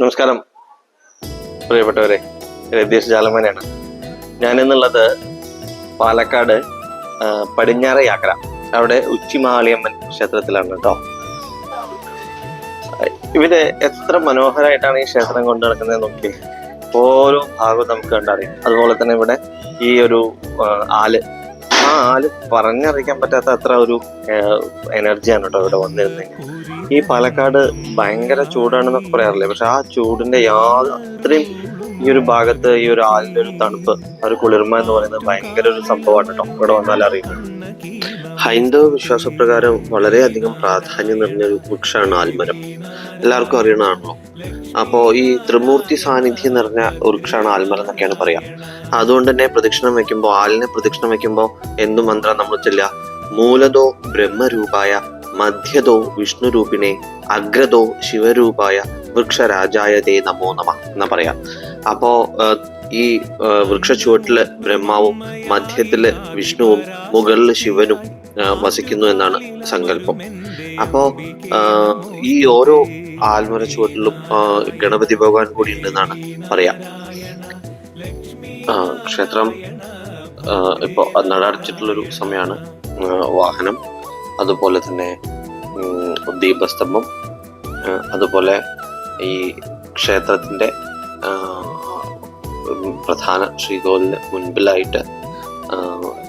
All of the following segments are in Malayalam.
നമസ്കാരം. പ്രിയപ്പെട്ടവരെ രതീഷ് ജാലമേനയാണ്. ഞാനിന്നുള്ളത് പാലക്കാട് പടിഞ്ഞാറ യാത്ര അവിടെ ഉച്ചിമാളിയമ്മൻ ക്ഷേത്രത്തിലാണ് കേട്ടോ. ഇവിടെ എത്ര മനോഹരമായിട്ടാണ് ഈ ക്ഷേത്രം കൊണ്ടു നടക്കുന്നത് നോക്കി. ഓരോ ഭാഗവും നമുക്ക് കണ്ടറിയാം. അതുപോലെ തന്നെ ഇവിടെ ഈ ഒരു ആൽ ആൽ പറഞ്ഞറിയിക്കാൻ പറ്റാത്ത അത്ര ഒരു എനർജിയാണ് കേട്ടോ ഇവിടെ വന്നിരുന്നെങ്കിൽ ഈ പാലക്കാട് ഭയങ്കര ചൂടാണെന്നൊക്കെ പറയാറില്ലേ? പക്ഷെ ആ ചൂടിന്റെ യാതൊരു അത്രയും ഈ ഒരു ഭാഗത്ത് ഈ ഒരു ആലിന്റെ ഒരു തണുപ്പ് ഒരു കുളിർമ എന്ന് പറയുന്നത് ഭയങ്കര ഒരു സംഭവമാണ് കേട്ടോ ഇവിടെ വന്നാൽ അറിയുന്നത് ഹൈന്ദവ വിശ്വാസപ്രകാരം വളരെയധികം പ്രാധാന്യം നിറഞ്ഞ ഒരു വൃക്ഷമാണ് ആൽമരം. എല്ലാവർക്കും അറിയണതാണല്ലോ. അപ്പോൾ ഈ ത്രിമൂർത്തി സാന്നിധ്യം നിറഞ്ഞ വൃക്ഷമാണ് ആൽമരം എന്നൊക്കെയാണ് പറയാ. അതുകൊണ്ട് തന്നെ പ്രദക്ഷിണം വെക്കുമ്പോൾ ആലിനെ പ്രദക്ഷിണം വെക്കുമ്പോൾ എന്തു മന്ത്രം നമ്മൾ ചെല്ലുക? മൂലതോ ബ്രഹ്മരൂപായ മധ്യതോ വിഷ്ണുരൂപിണെ അഗ്രതോ ശിവരൂപായ വൃക്ഷരാജായ ദേ നമോ നമ എന്ന് പറയാം. അപ്പോ ഈ വൃക്ഷ വൃക്ഷച്ചുവട്ടിൽ ബ്രഹ്മാവും മധ്യത്തിൽ വിഷ്ണുവും മുകളിൽ ശിവനും വസിക്കുന്നു എന്നാണ് സങ്കല്പം. അപ്പോ ഈ ഓരോ ആൽമര ചുവട്ടിലും ഗണപതി ഭഗവാൻ കൂടി ഉണ്ടെന്നാണ് പറയാം. ക്ഷേത്രം ഇപ്പോൾ ഇപ്പൊ നട അടച്ചിട്ടുള്ളൊരു സമയമാണ് വാഹനം അതുപോലെ തന്നെ ദീപസ്തംഭം അതുപോലെ ഈ ക്ഷേത്രത്തിന്റെ പ്രധാന ശ്രീകോവിലിന് മുൻപിലായിട്ട്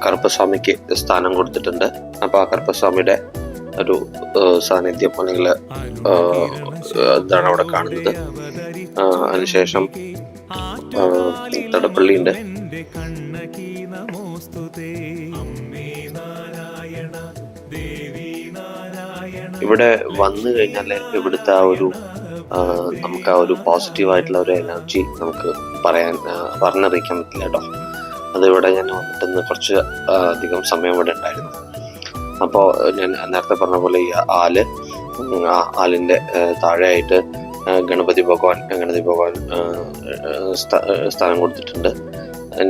കറുപ്പസ്വാമിക്ക് സ്ഥാനം കൊടുത്തിട്ടുണ്ട്. അപ്പൊ ആ കറുപ്പസ്വാമിയുടെ ഒരു സാന്നിധ്യം അല്ലെങ്കിൽ ഇതാണ് അവിടെ കാണുന്നത്. അതിനുശേഷം തടപ്പള്ളിയുണ്ട് ഇവിടെ വന്നു കഴിഞ്ഞാൽ ഇവിടുത്തെ ആ ഒരു നമുക്ക് ആ ഒരു പോസിറ്റീവ് ആയിട്ടുള്ള ഒരു എനർജി നമുക്ക് പറയാൻ പറഞ്ഞറിയിക്കാൻ പറ്റില്ല കേട്ടോ. അതിവിടെ ഞാൻ വന്നിട്ട് കുറച്ച് അധികം സമയം ഇവിടെ ഉണ്ടായിരുന്നു. അപ്പോൾ ഞാൻ നേരത്തെ പറഞ്ഞ പോലെ ഈ ആൽ ആ ആലിന്റെ താഴെയായിട്ട് ഗണപതി ഭഗവാൻ ഗണപതി ഭഗവാൻ സ്ഥാനം കൊടുത്തിട്ടുണ്ട്.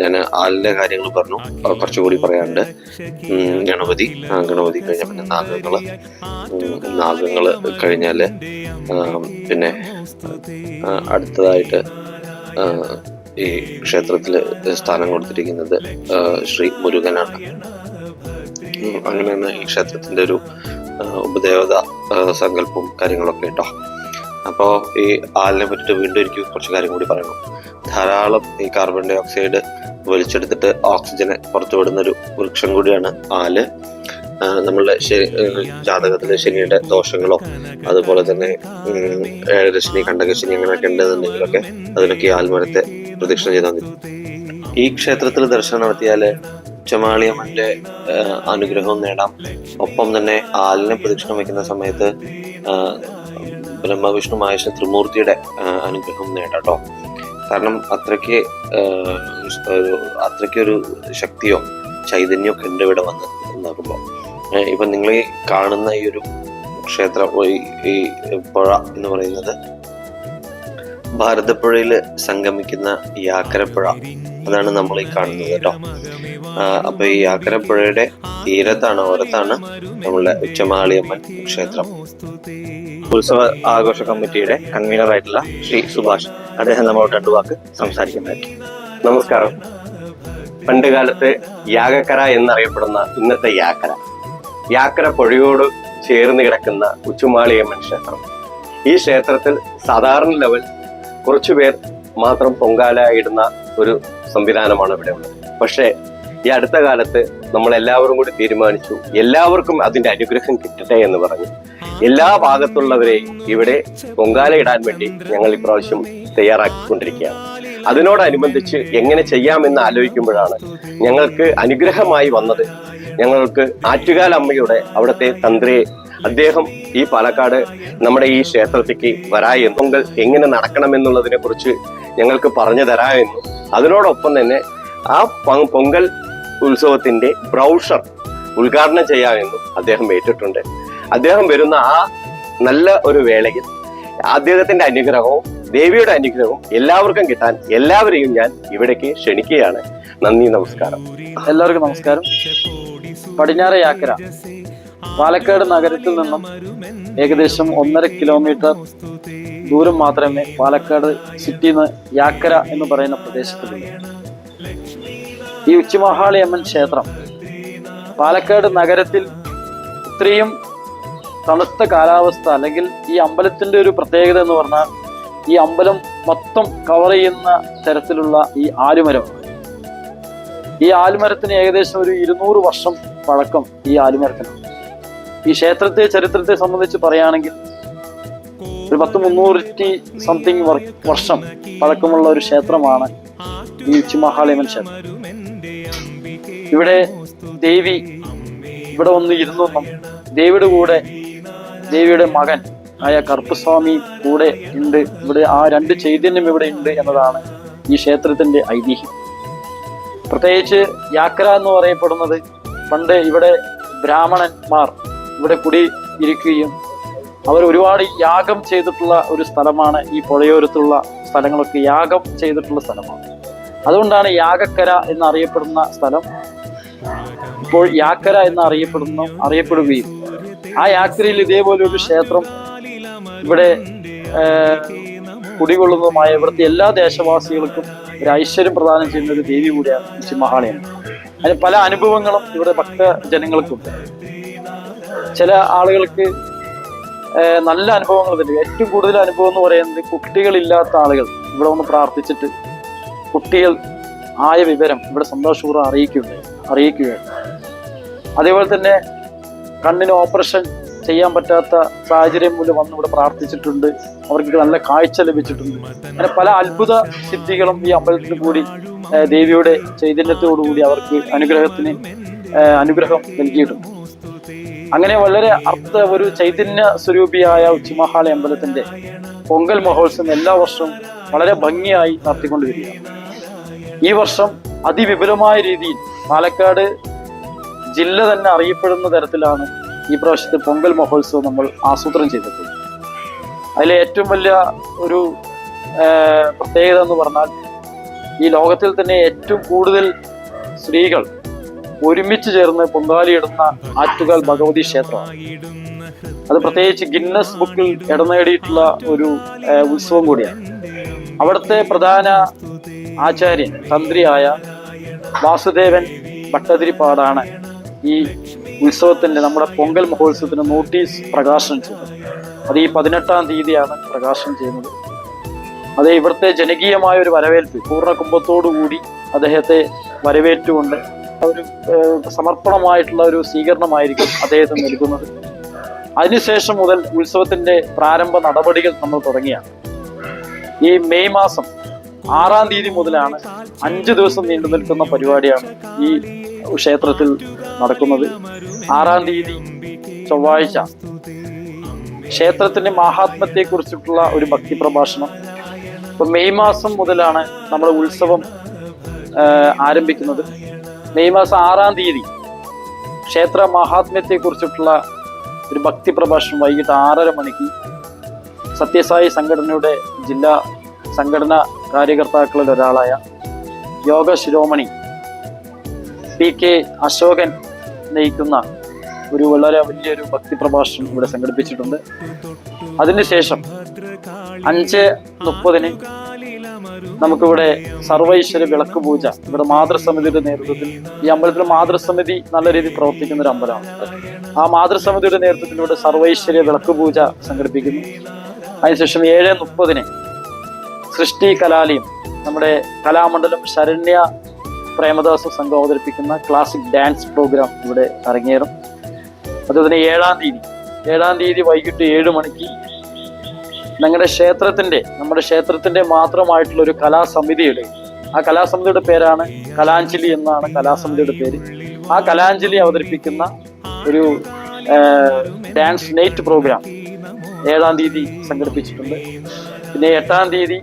ഞാൻ ആലിന്റെ കാര്യങ്ങൾ പറഞ്ഞു. കുറച്ചുകൂടി പറയാനുണ്ട്. ഗണപതി ഗണപതി കഴിഞ്ഞ പിന്നെ നാഗങ്ങൾ നാഗങ്ങൾ കഴിഞ്ഞാൽ പിന്നെ അടുത്തതായിട്ട് ഈ ക്ഷേത്രത്തിൽ സ്ഥാനം കൊടുത്തിരിക്കുന്നത് ശ്രീ മുരുകനാണ്. അങ്ങനെയാണ് ഈ ക്ഷേത്രത്തിന്റെ ഒരു ഉപദേവത സങ്കല്പവും കാര്യങ്ങളൊക്കെ കേട്ടോ. അപ്പോൾ ഈ ആലിനെ പറ്റിയിട്ട് വീണ്ടും എനിക്ക് കുറച്ച് കാര്യം കൂടി പറയണം. ധാരാളം ഈ കാർബൺ ഡൈ ഓക്സൈഡ് വലിച്ചെടുത്തിട്ട് ഓക്സിജനെ പുറത്തു വിടുന്ന ഒരു വൃക്ഷം കൂടിയാണ് ആൽ. നമ്മളുടെ ജാതകത്തിലെ ശനിയുടെ ദോഷങ്ങളോ അതുപോലെ തന്നെ ഏഴരശനി കണ്ടകശനി അങ്ങനെയൊക്കെ ഉണ്ടെന്നുണ്ടെങ്കിലൊക്കെ അതിനൊക്കെ ആൽമരത്തെ പ്രദക്ഷിണം ചെയ്താൽ മതി ഈ ക്ഷേത്രത്തിൽ ദർശനം നടത്തിയാൽ ചുമാളിയമ്മന്റെ അനുഗ്രഹവും നേടാം. ഒപ്പം തന്നെ ആലിനെ പ്രദക്ഷിണം വയ്ക്കുന്ന സമയത്ത് ബ്രഹ്മവിഷ്ണു മഹേശ്വര ത്രിമൂർത്തിയുടെ അനുഗ്രഹം നേടാട്ടോ കാരണം അത്രയ്ക്ക് അത്രയ്ക്കൊരു ശക്തിയോ ചൈതന്യമോ ഒക്കെ ഉണ്ട് ഇവിടെ വന്ന് നോക്കുമ്പോൾ ഇപ്പം നിങ്ങൾ കാണുന്ന ഈ ഒരു ക്ഷേത്രം ഈ പുഴ എന്ന് പറയുന്നത് ഭാരതപ്പുഴയിൽ സംഗമിക്കുന്ന യാക്കരപ്പുഴ അതാണ് നമ്മൾ ഈ കാണുന്നത് കേട്ടോ. അപ്പൊ ഈ യാക്കരപ്പുഴയുടെ തീരത്താണ് ഓരത്താണ് നമ്മളുടെ ഉച്ചമാളിയമ്മൻ ക്ഷേത്രം. ഉത്സവ ആഘോഷ കമ്മിറ്റിയുടെ കൺവീനർ ആയിട്ടുള്ള ശ്രീ സുഭാഷ് അദ്ദേഹം നമ്മളോട് രണ്ടു വാക്ക് സംസാരിക്കുന്നതായിരിക്കും. നമസ്കാരം. പണ്ട് കാലത്ത് യാഗക്കര എന്നറിയപ്പെടുന്ന ഇന്നത്തെ യാക്കര. യാക്കര പുഴയോട് ചേർന്ന് കിടക്കുന്ന ഉച്ചുമാളിയമ്മൻ ക്ഷേത്രം. ഈ ക്ഷേത്രത്തിൽ സാധാരണ ലെവൽ കുറച്ചുപേർ മാത്രം പൊങ്കാല ഇടുന്ന ഒരു സംവിധാനമാണ് ഇവിടെ ഉള്ളത്. പക്ഷേ ഈ അടുത്ത കാലത്ത് നമ്മൾ എല്ലാവരും കൂടി തീരുമാനിച്ചു എല്ലാവർക്കും അതിന്റെ അനുഗ്രഹം കിട്ടട്ടെ എന്ന് പറഞ്ഞു. എല്ലാ ഭാഗത്തുള്ളവരെയും ഇവിടെ പൊങ്കാല ഇടാൻ വേണ്ടി ഞങ്ങൾ ഇപ്രാവശ്യം തയ്യാറാക്കിക്കൊണ്ടിരിക്കുകയാണ്. അതിനോടനുബന്ധിച്ച് എങ്ങനെ ചെയ്യാമെന്ന് ആലോചിക്കുമ്പോഴാണ് ഞങ്ങൾക്ക് അനുഗ്രഹമായി വന്നത്. ഞങ്ങൾക്ക് ആറ്റുകാൽ അമ്മയുടെ അവിടുത്തെ തന്ത്രിയെ അദ്ദേഹം ഈ പാലക്കാട് നമ്മുടെ ഈ ക്ഷേത്രത്തിലേക്ക് വരായെന്നും പൊങ്കൽ എങ്ങനെ നടക്കണമെന്നുള്ളതിനെ കുറിച്ച് ഞങ്ങൾക്ക് പറഞ്ഞു തരാമെന്നും. അതിനോടൊപ്പം തന്നെ ആ പൊങ്കൽ ഉത്സവത്തിന്റെ ബ്രൗഷർ ഉദ്ഘാടനം ചെയ്യാമെന്നും അദ്ദേഹം ഏറ്റിട്ടുണ്ട്. അദ്ദേഹം വരുന്ന ആ നല്ല ഒരു വേളയിൽ അദ്ദേഹത്തിന്റെ അനുഗ്രഹവും ദേവിയുടെ അനുഗ്രഹവും എല്ലാവർക്കും കിട്ടാൻ എല്ലാവരെയും ഞാൻ ഇവിടേക്ക് ക്ഷണിക്കുകയാണ്. നന്ദി നമസ്കാരം. എല്ലാവർക്കും നമസ്കാരം. പടിഞ്ഞാറ് യാക്കര പാലക്കാട് നഗരത്തിൽ നിന്നും ഏകദേശം ഒന്നര കിലോമീറ്റർ ദൂരം മാത്രമേ പാലക്കാട് സിറ്റിയിൽ നിന്ന് യാക്കര എന്ന് പറയുന്ന പ്രദേശത്തുള്ളൂ. ഈ ഉച്ചിമഹാളി അമ്മൻ ക്ഷേത്രം പാലക്കാട് നഗരത്തിൽ ഇത്രയും തണുത്ത കാലാവസ്ഥ അല്ലെങ്കിൽ ഈ അമ്പലത്തിന്റെ ഒരു പ്രത്യേകത എന്ന് പറഞ്ഞാൽ ഈ അമ്പലം മൊത്തം കവർ ചെയ്യുന്ന തരത്തിലുള്ള ഈ ആലുമരം. ഈ ആലുമരത്തിന് ഏകദേശം ഒരു ഇരുന്നൂറ് വർഷം പഴക്കം ഈ ആലുമരത്തിന്. ഈ ക്ഷേത്രത്തെ ചരിത്രത്തെ സംബന്ധിച്ച് പറയുകയാണെങ്കിൽ ഒരു പത്ത് മുന്നൂറ്റി സംതിങ് വർഷം പഴക്കമുള്ള ഒരു ക്ഷേത്രമാണ് ഈ ഉച്ചിമഹാളിമൻ ക്ഷേത്രം. ഇവിടെ ദേവി ഇവിടെ വന്ന് ഇരുന്നൊന്നും ദേവിയുടെ കൂടെ ദേവിയുടെ മകൻ ആയ കറുപ്പസ്വാമി കൂടെ ഉണ്ട്. ഇവിടെ ആ രണ്ട് ചൈതന്യം ഇവിടെ ഉണ്ട് എന്നതാണ് ഈ ക്ഷേത്രത്തിന്റെ ഐതിഹ്യം. പ്രത്യേകിച്ച് യാക്ര എന്ന് പറയപ്പെടുന്നത് പണ്ട് ഇവിടെ ബ്രാഹ്മണന്മാർ ഇവിടെ കുടി ഇരിക്കുകയും അവർ ഒരുപാട് യാഗം ചെയ്തിട്ടുള്ള ഒരു സ്ഥലമാണ് ഈ പുഴയോരത്തുള്ള സ്ഥലങ്ങളൊക്കെ യാഗം ചെയ്തിട്ടുള്ള സ്ഥലമാണ്. അതുകൊണ്ടാണ് യാഗക്കര എന്നറിയപ്പെടുന്ന സ്ഥലം ഇപ്പോൾ യാക്കര എന്ന് അറിയപ്പെടുന്നു അറിയപ്പെടുകയും ആ യാക്കരയിൽ ഇതേപോലെ ഒരു ക്ഷേത്രം ഇവിടെ കുടികൊള്ളുന്നതുമായ ഇവിടുത്തെ എല്ലാ ദേശവാസികൾക്കും ഒരു ഐശ്വര്യം പ്രദാനം ചെയ്യുന്ന ഒരു ദേവി കൂടിയാണ് ഉച്ചിമഹാളിയാണ് അതിന് പല അനുഭവങ്ങളും ഇവിടെ ഭക്തജനങ്ങൾക്കുണ്ട്. ചില ആളുകൾക്ക് നല്ല അനുഭവങ്ങൾ തന്നെ ഏറ്റവും കൂടുതൽ അനുഭവം എന്ന് പറയുന്നത് കുട്ടികളില്ലാത്ത ആളുകൾ ഇവിടെ ഒന്ന് പ്രാർത്ഥിച്ചിട്ട് കുട്ടികൾ ആയ വിവരം ഇവിടെ സന്തോഷപൂർവം അറിയിക്കുകയുണ്ട് അറിയിക്കുകയാണ് അതേപോലെ തന്നെ കണ്ണിന് ഓപ്പറേഷൻ ചെയ്യാൻ പറ്റാത്ത സാഹചര്യം മൂലം വന്ന് ഇവിടെ പ്രാർത്ഥിച്ചിട്ടുണ്ട്. അവർക്ക് നല്ല കാഴ്ച ലഭിച്ചിട്ടുണ്ട്. അങ്ങനെ പല അത്ഭുത സിദ്ധികളും ഈ അമ്പലത്തിൽ കൂടി ദേവിയുടെ ചൈതന്യത്തോടുകൂടി അവർക്ക് അനുഗ്രഹത്തിന് അനുഗ്രഹം നൽകിയിട്ടുണ്ട്. അങ്ങനെ വളരെ അർത്ഥ ഒരു ചൈതന്യ സ്വരൂപിയായ ഉച്ചിമഹാളി അമ്പലത്തിന്റെ പൊങ്കൽ മഹോത്സവം എല്ലാ വർഷവും വളരെ ഭംഗിയായി നടത്തിക്കൊണ്ടുവരികയാണ് ഈ വർഷം അതിവിപുലമായ രീതിയിൽ പാലക്കാട് ജില്ല തന്നെ അറിയപ്പെടുന്ന തരത്തിലാണ് ഈ പ്രാവശ്യത്തെ പൊങ്കൽ മഹോത്സവം നമ്മൾ ആസൂത്രണം ചെയ്തിട്ടുണ്ട്. അതിലെ ഏറ്റവും വലിയ ഒരു പ്രത്യേകത എന്ന് പറഞ്ഞാൽ ഈ ലോകത്തിൽ തന്നെ ഏറ്റവും കൂടുതൽ സ്ത്രീകൾ ഒരുമിച്ച് ചേർന്ന് പൊങ്കാലിയിടുന്ന ആറ്റുകാൽ ഭഗവതി ക്ഷേത്രമാണ്. അത് പ്രത്യേകിച്ച് ഗിന്നസ് ബുക്കിൽ ഇടം നേടിയിട്ടുള്ള ഒരു ഉത്സവം കൂടിയാണ്. അവിടുത്തെ പ്രധാന ആചാര്യൻ തന്ത്രിയായ വാസുദേവൻ ഭട്ടതിരിപ്പാടാണ് ഈ ഉത്സവത്തിന്റെ നമ്മുടെ പൊങ്കൽ മഹോത്സവത്തിന് നോട്ടീസ് പ്രകാശനം ചെയ്തത്. അത് ഈ പതിനെട്ടാം തീയതിയാണ് പ്രകാശനം ചെയ്യുന്നത്. അത് ഇവിടുത്തെ ജനകീയമായ ഒരു വരവേൽപ്പ് പൂർണ കുംഭത്തോടു കൂടി അദ്ദേഹത്തെ വരവേറ്റുകൊണ്ട് ഒരു സമർപ്പണമായിട്ടുള്ള ഒരു സ്വീകരണമായിരിക്കും അദ്ദേഹത്തിന് നൽകുന്നത്. അതിനുശേഷം മുതൽ ഉത്സവത്തിന്റെ പ്രാരംഭ നടപടികൾ നമ്മൾ തുടങ്ങിയാണ്. ഈ മെയ് മാസം ആറാം തീയതി മുതലാണ് അഞ്ചു ദിവസം നീണ്ടു നിൽക്കുന്ന പരിപാടിയാണ് ഈ ക്ഷേത്രത്തിൽ നടക്കുന്നത് ആറാം തീയതി ചൊവ്വാഴ്ച. ക്ഷേത്രത്തിന്റെ മഹാത്മത്തെ കുറിച്ചിട്ടുള്ള ഒരു ഭക്തി പ്രഭാഷണം ഇപ്പൊ മെയ് മാസം മുതലാണ് നമ്മൾ ഉത്സവം ആരംഭിക്കുന്നത്. മെയ് മാസം ആറാം തീയതി ക്ഷേത്ര മഹാത്മ്യത്തെ കുറിച്ചിട്ടുള്ള ഒരു ഭക്തി പ്രഭാഷണം വൈകിട്ട് ആറര മണിക്ക് സത്യസായി സംഘടനയുടെ ജില്ലാ സംഘടനാ കാര്യകർത്താക്കളിൽ ഒരാളായ യോഗ ശിരോമണി പി കെ അശോകൻ നയിക്കുന്ന ഒരു വളരെ വലിയൊരു ഭക്തി പ്രഭാഷണം ഇവിടെ സംഘടിപ്പിച്ചിട്ടുണ്ട്. അതിനുശേഷം അഞ്ച് മുപ്പതിന് നമുക്കിവിടെ സർവൈശ്വര വിളക്ക് പൂജ. ഇവിടെ മാതൃസമിതിയുടെ നേതൃത്വത്തിൽ ഈ അമ്പലത്തിൽ മാതൃസമിതി നല്ല രീതിയിൽ പ്രവർത്തിക്കുന്ന ഒരു അമ്പലമാണ്. ആ മാതൃസമിതിയുടെ നേതൃത്വത്തിൽ ഇവിടെ സർവൈശ്വര്യ വിളക്ക് പൂജ സംഘടിപ്പിക്കുന്നു. അതിനുശേഷം ഏഴ് മുപ്പതിന് സൃഷ്ടി കലാലയം നമ്മുടെ കലാമണ്ഡലം ശരണ്യ പ്രേമദാസ സംഘം അവതരിപ്പിക്കുന്ന ക്ലാസിക് ഡാൻസ് പ്രോഗ്രാം ഇവിടെ അരങ്ങേറും. അതുപോലെ ഏഴാം തീയതി. ഏഴാം തീയതി വൈകിട്ട് ഏഴ് മണിക്ക് ഞങ്ങളുടെ ക്ഷേത്രത്തിന്റെ നമ്മുടെ ക്ഷേത്രത്തിന്റെ മാത്രമായിട്ടുള്ള ഒരു കലാസമിതിയുടെ ആ കലാസമിതിയുടെ പേരാണ് കലാഞ്ജലി എന്നാണ് കലാസമിതിയുടെ പേര്. ആ കലാഞ്ജലി അവതരിപ്പിക്കുന്ന ഒരു ഡാൻസ് നൈറ്റ് പ്രോഗ്രാം ഏഴാം തീയതി സംഘടിപ്പിച്ചിട്ടുണ്ട്. പിന്നെ എട്ടാം തീയതി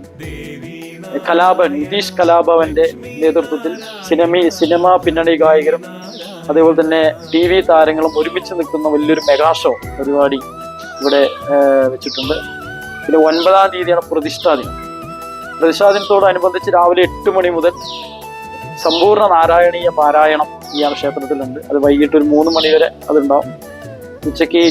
കലാഭവൻ നിതീഷ് കലാഭവന്റെ നേതൃത്വത്തിൽ സിനിമ സിനിമ പിന്നണി ഗായകരും അതേപോലെ തന്നെ ടി വി താരങ്ങളും ഒരുമിച്ച് നിൽക്കുന്ന വലിയൊരു മെഗാ ഷോ പരിപാടി ഇവിടെ വെച്ചിട്ടുണ്ട്. പിന്നെ ഒൻപതാം തീയതിയാണ് പ്രതിഷ്ഠാ ദിനം. പ്രതിഷ്ഠാ ദിനത്തോടനുബന്ധിച്ച് രാവിലെ എട്ട് മണി മുതൽ സമ്പൂർണ നാരായണീയ പാരായണം ഈ ക്ഷേത്രത്തിലുണ്ട്. അത് വൈകിട്ട് ഒരു മൂന്ന് മണി വരെ അതുണ്ടാവും. ഉച്ചയ്ക്ക്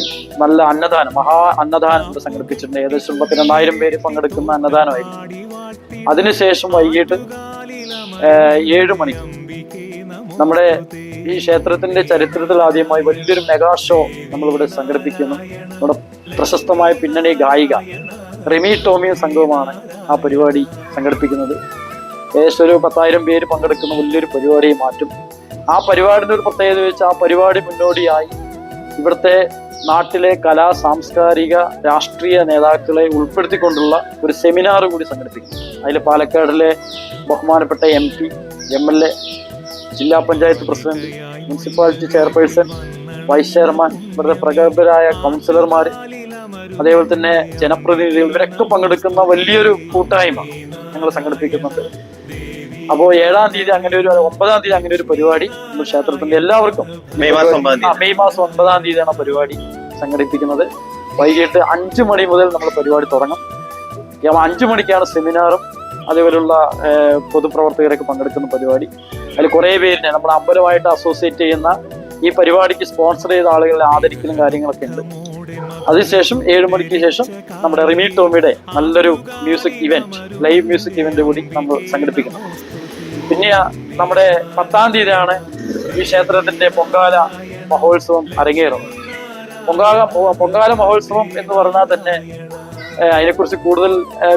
നല്ല അന്നദാനം മഹാ അന്നദാനം ഇവിടെ സംഘടിപ്പിച്ചിട്ടുണ്ട്. ഏകദേശം പത്തിരണ്ടായിരം പേര് പങ്കെടുക്കുന്ന അന്നദാനമായിരുന്നു അതിനുശേഷം വൈകിട്ട് ഏഴ് മണിക്ക് നമ്മുടെ ഈ ക്ഷേത്രത്തിന്റെ ചരിത്രത്തിൽ ആദ്യമായി വലിയൊരു മെഗാ ഷോ നമ്മളിവിടെ സംഘടിപ്പിക്കുന്നു. നമ്മുടെ പ്രശസ്തമായ പിന്നണി ഗായിക റിമി ടോമിയും സംഘവുമാണ് ആ പരിപാടി സംഘടിപ്പിക്കുന്നത്. ഏകദേശം ഒരു പത്തായിരം പേര് പങ്കെടുക്കുന്ന വലിയൊരു പരിപാടിയെ മാറ്റും. ആ പരിപാടിന്റെ ഒരു പ്രത്യേകത വെച്ച് ആ പരിപാടി മുന്നോടിയായി ഇവിടുത്തെ നാട്ടിലെ കലാ സാംസ്കാരിക രാഷ്ട്രീയ നേതാക്കളെ ഉൾപ്പെടുത്തിക്കൊണ്ടുള്ള ഒരു സെമിനാർ കൂടി സംഘടിപ്പിക്കും. അതിൽ പാലക്കാടിലെ ബഹുമാനപ്പെട്ട M P M L A ജില്ലാ panchayat president municipality chairperson vice chairman ഇവരുടെ പ്രഗത്ഭരായ കൗൺസിലർമാർ അതേപോലെ തന്നെ ജനപ്രതിനിധികൾ ഇവരൊക്കെ പങ്കെടുക്കുന്ന വലിയൊരു കൂട്ടായ്മ ഞങ്ങൾ സംഘടിപ്പിക്കുന്നുണ്ട്. അപ്പോൾ ഏഴാം തീയതി അങ്ങനെ ഒരു ഒമ്പതാം തീയതി അങ്ങനെ ഒരു പരിപാടി ക്ഷേത്രത്തിന്റെ എല്ലാവർക്കും. മെയ് മാസം മെയ് മാസം ഒമ്പതാം തീയതിയാണ് പരിപാടി സംഘടിപ്പിക്കുന്നത്. വൈകിട്ട് അഞ്ചു മണി മുതൽ നമ്മൾ പരിപാടി തുടങ്ങും. അഞ്ചു മണിക്കാണ് സെമിനാറും അതേപോലുള്ള പൊതുപ്രവർത്തകരൊക്കെ പങ്കെടുക്കുന്ന പരിപാടി. അതിൽ കുറേ പേരിനെ നമ്മൾ അമ്പലമായിട്ട് അസോസിയേറ്റ് ചെയ്യുന്ന ഈ പരിപാടിക്ക് സ്പോൺസർ ചെയ്ത ആളുകളെ ആദരിക്കുന്ന കാര്യങ്ങളൊക്കെ ഉണ്ട്. അതിനുശേഷം ഏഴ് മണിക്ക് ശേഷം നമ്മുടെ റിമി ടോമിയുടെ നല്ലൊരു music event live music event കൂടി നമ്മൾ സംഘടിപ്പിക്കുന്നു. പിന്നെ നമ്മുടെ പത്താം തീയതിയാണ് ഈ ക്ഷേത്രത്തിന്റെ പൊങ്കാല മഹോത്സവം അരങ്ങേറുന്നത്. പൊങ്കാല പൊങ്കാല മഹോത്സവം എന്ന് പറഞ്ഞാൽ തന്നെ അതിനെക്കുറിച്ച് കൂടുതൽ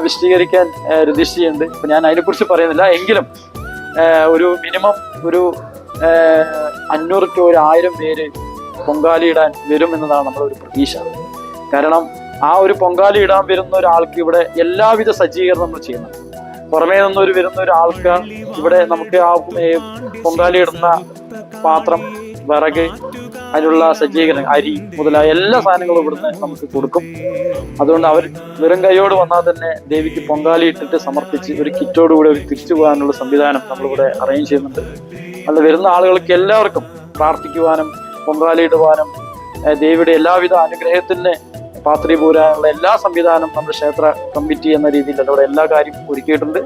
വിശദീകരിക്കാൻ ഏഹ്, രതീഷിയുണ്ട് ഇപ്പൊ ഞാൻ അതിനെക്കുറിച്ച് പറയുന്നില്ല. എങ്കിലും ഒരു മിനിമം ഒരു അഞ്ഞൂറ് ടു ഒരു ആയിരം പേര് പൊങ്കാലിയിടാൻ വരും എന്നതാണ് നമ്മുടെ ഒരു പ്രതീക്ഷ. കാരണം ആ ഒരു പൊങ്കാലി ഇടാൻ വരുന്ന ഒരാൾക്ക് ഇവിടെ എല്ലാവിധ സജ്ജീകരണം നമ്മൾ ചെയ്യണം പുറമേ നിന്നൊരു വരുന്ന ഒരാൾക്ക് ഇവിടെ നമുക്ക് ആ പൊങ്കാലി ഇടുന്ന പാത്രം വിറക് അതിനുള്ള സജ്ജീകരണം അരി മുതലായ എല്ലാ സാധനങ്ങളും ഇവിടുന്ന് നമുക്ക് കൊടുക്കും. അതുകൊണ്ട് അവർ വെറും കൈയോട് വന്നാൽ തന്നെ ദേവിക്ക് പൊങ്കാലി ഇട്ടിട്ട് സമർപ്പിച്ച് ഒരു കിറ്റോടുകൂടി അവർ തിരിച്ചു പോകാനുള്ള സംവിധാനം നമ്മളിവിടെ അറേഞ്ച് ചെയ്യുന്നുണ്ട്. അത് വരുന്ന ആളുകൾക്ക് എല്ലാവർക്കും പ്രാർത്ഥിക്കുവാനും പൊങ്കാലി ഇടുവാനും ദേവിയുടെ എല്ലാവിധ അനുഗ്രഹത്തിന് പാത്രീപൂരാനുള്ള എല്ലാ സംവിധാനം നമ്മുടെ ക്ഷേത്ര കമ്മിറ്റി എന്ന രീതിയിൽ അവിടെ എല്ലാ കാര്യവും ഒരുക്കിയിട്ടുണ്ട്.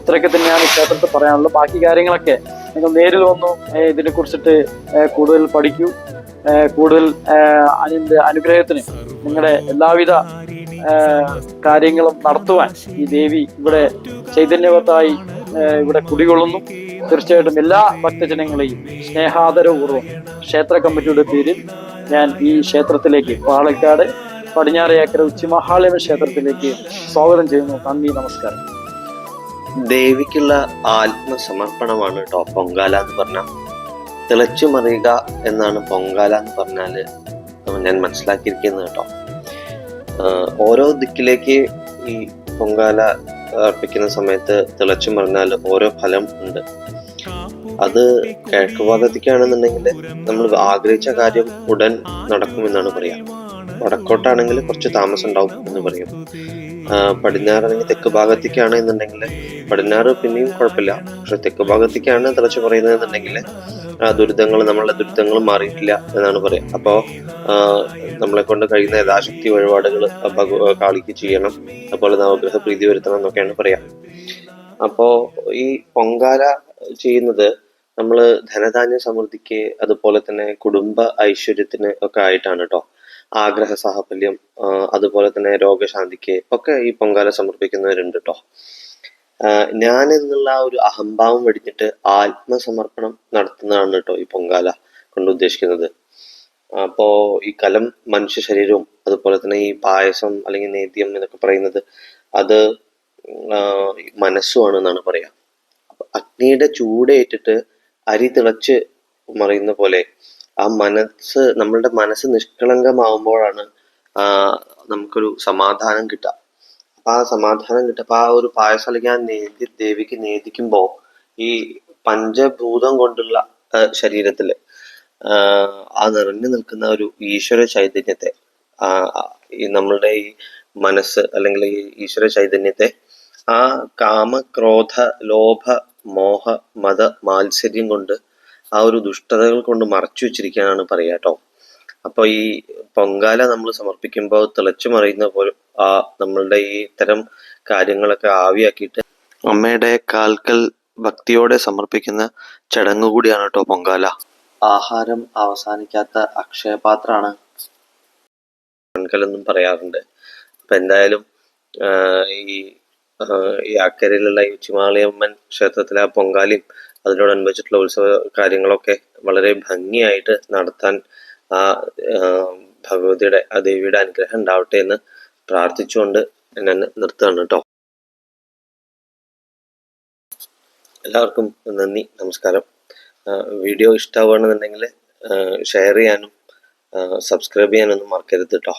ഇത്രയൊക്കെ തന്നെയാണ് ക്ഷേത്രത്തിൽ പറയാനുള്ളത്. ബാക്കി കാര്യങ്ങളൊക്കെ നിങ്ങൾ നേരിൽ വന്നു ഇതിനെ കുറിച്ചിട്ട് കൂടുതൽ പഠിക്കൂ. കൂടുതൽ അതിന്റെ അനുഗ്രഹത്തിന് നിങ്ങളുടെ എല്ലാവിധ കാര്യങ്ങളും നടത്തുവാൻ ഈ ദേവി ഇവിടെ ചൈതന്യവത്തായി ഇവിടെ കുടികൊള്ളുന്നു. തീർച്ചയായിട്ടും എല്ലാ ഭക്തജനങ്ങളെയും സ്നേഹാദരപൂർവം ക്ഷേത്ര കമ്മിറ്റിയുടെ പേരിൽ ഞാൻ ഈ ക്ഷേത്രത്തിലേക്ക് പാലക്കാട് പടിഞ്ഞാറേക്കര ഉച്ചിമഹാലയ ക്ഷേത്രത്തിലേക്ക് സ്വാഗതം ചെയ്യുന്നു. നന്ദി നമസ്കാരം. ദേവിക്കുള്ള ആത്മസമർപ്പണമാണ് കേട്ടോ പൊങ്കാല എന്ന് പറഞ്ഞാൽ. തിളച്ചു മറിയുക എന്നാണ് പൊങ്കാല എന്ന് പറഞ്ഞാൽ ഞാൻ മനസ്സിലാക്കിയിരിക്കുന്നത് കേട്ടോ ഓരോ ദിക്കിലേക്ക് ഈ പൊങ്കാല അർപ്പിക്കുന്ന സമയത്ത് തിളച്ചു മറിഞ്ഞാൽ ഓരോ ഫലം ഉണ്ട്. അത് കിഴക്ക് ഭാഗത്തേക്കാണെന്നുണ്ടെങ്കിൽ നമ്മൾ ആഗ്രഹിച്ച കാര്യം ഉടൻ നടക്കുമെന്നാണ് പറയാ. വടക്കോട്ടാണെങ്കിൽ കുറച്ച് താമസം ഉണ്ടാവും എന്ന് പറയും. പടിഞ്ഞാറാണെങ്കിൽ തെക്ക് ഭാഗത്തേക്കാണ് എന്നുണ്ടെങ്കിൽ പടിഞ്ഞാറ് പിന്നെയും കുഴപ്പമില്ല. പക്ഷെ തെക്ക് ഭാഗത്തേക്കാണ് തിളച്ച് പറയുന്നത് എന്നുണ്ടെങ്കിൽ ദുരിതങ്ങൾ നമ്മളുടെ ദുരിതങ്ങൾ മാറിയിട്ടില്ല എന്നാണ് പറയുക അപ്പോൾ നമ്മളെ കൊണ്ട് കഴിയുന്ന യഥാശക്തി വഴിപാടുകൾ കാളിക്ക് ചെയ്യണം. അതുപോലെ നവഗ്രഹ പ്രീതി വരുത്തണം എന്നൊക്കെയാണ് പറയാം. അപ്പോൾ ഈ പൊങ്കാല ചെയ്യുന്നത് നമ്മൾ ധനധാന്യ സമൃദ്ധിക്ക് അതുപോലെ തന്നെ കുടുംബ ഐശ്വര്യത്തിന് ഒക്കെ ആയിട്ടാണ് കേട്ടോ ആഗ്രഹ സാഫല്യം അതുപോലെ തന്നെ രോഗശാന്തിക്ക് ഒക്കെ ഈ പൊങ്കാല സമർപ്പിക്കുന്നവരുണ്ട് കേട്ടോ ഞാൻ എന്നുള്ള ആ ഒരു അഹംഭാവം വെടിഞ്ഞിട്ട് ആത്മസമർപ്പണം നടത്തുന്നതാണ് കേട്ടോ ഈ പൊങ്കാല കൊണ്ട് ഉദ്ദേശിക്കുന്നത്. അപ്പോ ഈ കലം മനുഷ്യ ശരീരവും അതുപോലെ തന്നെ ഈ പായസം അല്ലെങ്കിൽ നേദ്യം എന്നൊക്കെ പറയുന്നത് അത് മനസ്സുമാണ് എന്നാണ് പറയാ. അഗ്നിയുടെ ചൂടേറ്റിട്ട് അരി തിളച്ച് മറിയുന്ന പോലെ ആ മനസ്സ് നമ്മളുടെ മനസ്സ് നിഷ്കളങ്കമാവുമ്പോഴാണ് നമുക്കൊരു സമാധാനം കിട്ടുക. അപ്പൊ ആ സമാധാനം കിട്ടുക. ആ ഒരു പായസം അല്ലെങ്കിൽ ആ നേതി ദേവിക്ക് നേദിക്കുമ്പോ ഈ പഞ്ചഭൂതം കൊണ്ടുള്ള ശരീരത്തിൽ ആ, നിറഞ്ഞു നിൽക്കുന്ന ഒരു ഈശ്വര ചൈതന്യത്തെ ഈ നമ്മളുടെ ഈ മനസ്സ് അല്ലെങ്കിൽ ഈ ഈശ്വര ചൈതന്യത്തെ ആ കാമ ക്രോധ ലോഭ മോഹ മത മാത്സര്യം കൊണ്ട് ആ ഒരു ദുഷ്ടതകൾ കൊണ്ട് മറച്ചു വെച്ചിരിക്കാനാണ് പറയുക കേട്ടോ. അപ്പൊ ഈ പൊങ്കാല നമ്മൾ സമർപ്പിക്കുമ്പോൾ തിളച്ചു മറിയുന്ന പോലെ ആ നമ്മളുടെ ഈ ഇത്തരം കാര്യങ്ങളൊക്കെ ആവിയാക്കിയിട്ട് അമ്മയുടെ കാൽക്കൽ ഭക്തിയോടെ സമർപ്പിക്കുന്ന ചടങ്ങ് കൂടിയാണ് കേട്ടോ പൊങ്കാല. ആഹാരം അവസാനിക്കാത്ത അക്ഷയപാത്രാണ് മൺകലെന്നും പറയാറുണ്ട്. അപ്പം എന്തായാലും ഈ ഈ അക്കരയിലുള്ള ഈ ഉച്ചിമാളിയമ്മൻ ക്ഷേത്രത്തിലെ ആ പൊങ്കാലയും അതിനോടനുബന്ധിച്ചിട്ടുള്ള ഉത്സവ കാര്യങ്ങളൊക്കെ വളരെ ഭംഗിയായിട്ട് നടത്താൻ ആ ഭഗവതിയുടെ ആ ദേവിയുടെ അനുഗ്രഹം ഉണ്ടാവട്ടെ എന്ന് പ്രാർത്ഥിച്ചുകൊണ്ട് എന്നെ നിർത്തുകയാണ് കേട്ടോ. എല്ലാവർക്കും നന്ദി നമസ്കാരം. വീഡിയോ ഇഷ്ടമാവുകയാണെന്നുണ്ടെങ്കിൽ ഷെയർ ചെയ്യാനും സബ്സ്ക്രൈബ് ചെയ്യാനൊന്നും മറക്കരുത് കേട്ടോ.